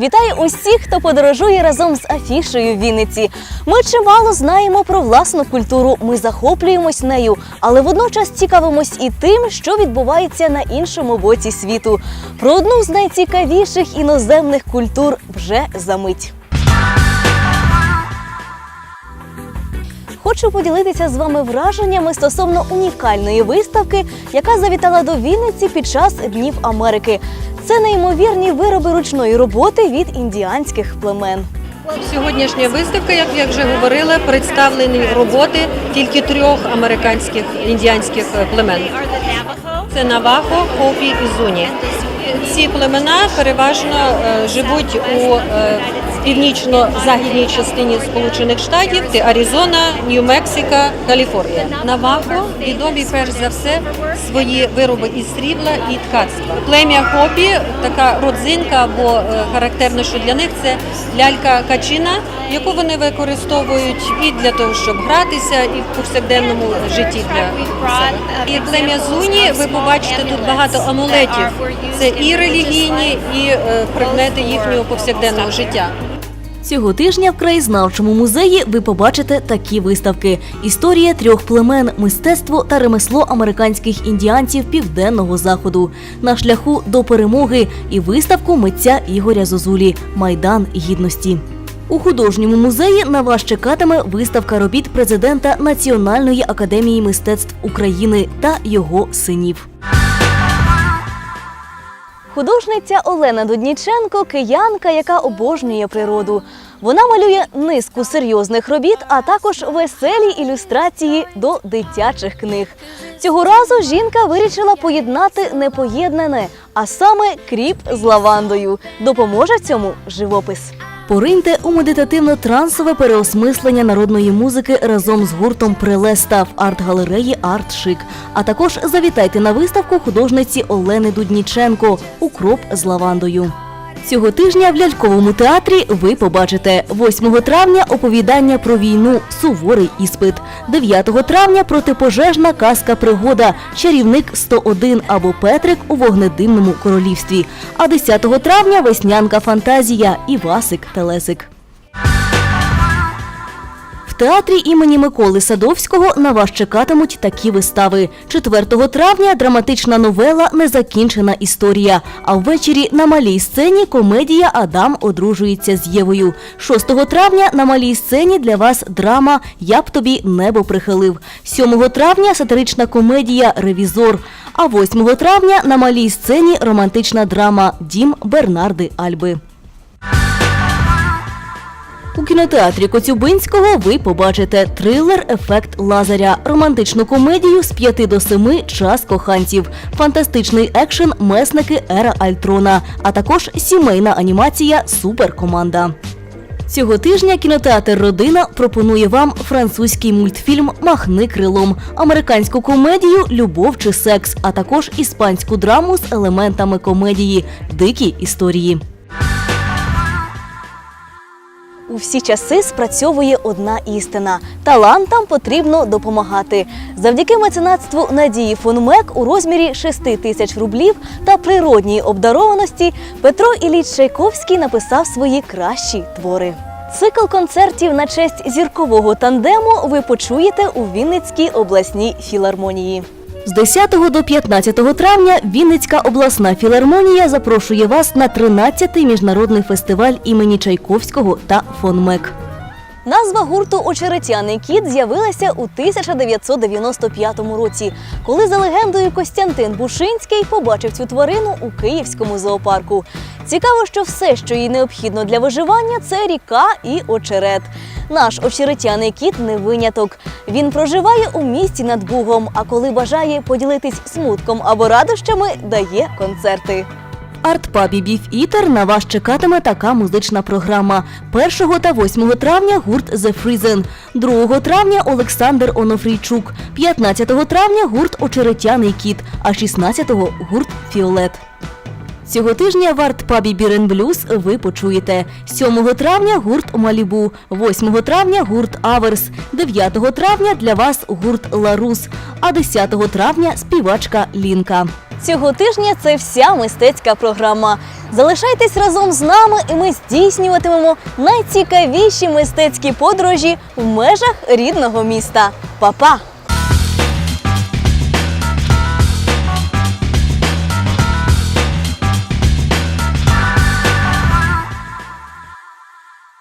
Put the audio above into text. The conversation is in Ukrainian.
Вітаю усіх, хто подорожує разом з афішею в Вінниці. Ми чимало знаємо про власну культуру. Ми захоплюємось нею, але водночас цікавимось і тим, що відбувається на іншому боці світу. Про одну з найцікавіших іноземних культур вже за мить. Хочу поділитися з вами враженнями стосовно унікальної виставки, яка завітала до Вінниці під час Днів Америки. Це неймовірні вироби ручної роботи від індіанських племен. Сьогоднішня виставка, як я вже говорила, представлені роботи тільки трьох американських індіанських племен. Це Навахо, Хопі і Зуні. Ці племена переважно е, живуть у е, північно-західній частині Сполучених Штатів, це Аризона, Нью-Мексико, Каліфорнія. Навахо відомі перш за все свої вироби із срібла і ткацтва. Плем'я Хопі, така родзинка або е, характерно, що для них це лялька качина, яку вони використовують і для того, щоб гратися, і в повсякденному житті для себе. І плем'я Зуні, ви побачите тут багато амулетів. Це і релігійні, і е, предмети їхнього повсякденного життя. Цього тижня в краєзнавчому музеї ви побачите такі виставки: історія трьох племен, мистецтво та ремесло американських індіанців південного заходу на шляху до перемоги і виставку митця Ігоря Зозулі Майдан гідності. У художньому музеї на вас чекатиме виставка робіт президента Національної академії мистецтв України та його синів. Художниця Олена Дудніченко киянка, яка обожнює природу. Вона малює низку серйозних робіт, а також веселі ілюстрації до дитячих книг. Цього разу жінка вирішила поєднати непоєднане, а саме кріп з лавандою. Допоможе цьому живопис. Пориньте у медитативно-трансове переосмислення народної музики разом з гуртом Прелеста в арт-галереї Арт-Шик. А також завітайте на виставку художниці Олени Дудніченко Укроп з лавандою. Цього тижня в ляльковому театрі ви побачите 8 травня оповідання про війну Суворий іспит, 9 травня протипожежна казка пригода, чарівник 101 або Петрик у вогнедимному королівстві. А 10 травня веснянка фантазія і Васик Телесик. Театрі імені Миколи Садовського на вас чекатимуть такі вистави. 4 травня драматична новела Незакінчена історія. А ввечері на малій сцені комедія Адам одружується з Євою. 6 травня на малій сцені для вас драма Я б тобі небо прихилив. 7 травня сатирична комедія Ревізор. А 8 травня на малій сцені романтична драма Дім Бернарди Альби. У кінотеатрі Коцюбинського ви побачите трилер Ефект Лазаря, романтичну комедію з 5 до 7 час коханців, фантастичний екшен Месники Ера Альтрона, а також сімейна анімація Суперкоманда. Цього тижня кінотеатр Родина пропонує вам французький мультфільм Махни крилом, американську комедію Любов чи секс, а також іспанську драму з елементами комедії Дикі історії. У всі часи спрацьовує одна істина: талантам потрібно допомагати. Завдяки меценатству Надії Фонмек у розмірі 6 тисяч рублів та природній обдарованості Петро Ілліч Чайковський написав свої кращі твори. Цикл концертів на честь зіркового тандему ви почуєте у Вінницькій обласній філармонії. З 10 до 15 травня Вінницька обласна філармонія запрошує вас на 13-й міжнародний фестиваль імені Чайковського та Фонмек. Назва гурту Очеретяний кіт з'явилася у 1995 році, коли за легендою Костянтин Бушинський побачив цю тварину у київському зоопарку. Цікаво, що все, що їй необхідно для виживання, це ріка і очерет. Наш очеретяний кіт не виняток. Він проживає у місті над Бугом, а коли бажає поділитись смутком або радощами, дає концерти. Артпабі Біф Ітер на вас чекатиме така музична програма. 1 та 8 травня гурт The Frizen, 2 травня Олександр Онофрійчук, 15 травня гурт Очеретяний кіт, а 16-го гурт Фіолет. Цього тижня в арт-пабі Бірен Блюз ви почуєте 7 травня гурт Малібу, 8 травня гурт Аверс, 9 травня для вас гурт Ларус, а 10 травня співачка Лінка. Цього тижня це вся мистецька програма. Залишайтесь разом з нами, і ми здійснюватимемо найцікавіші мистецькі подорожі в межах рідного міста. Па-па!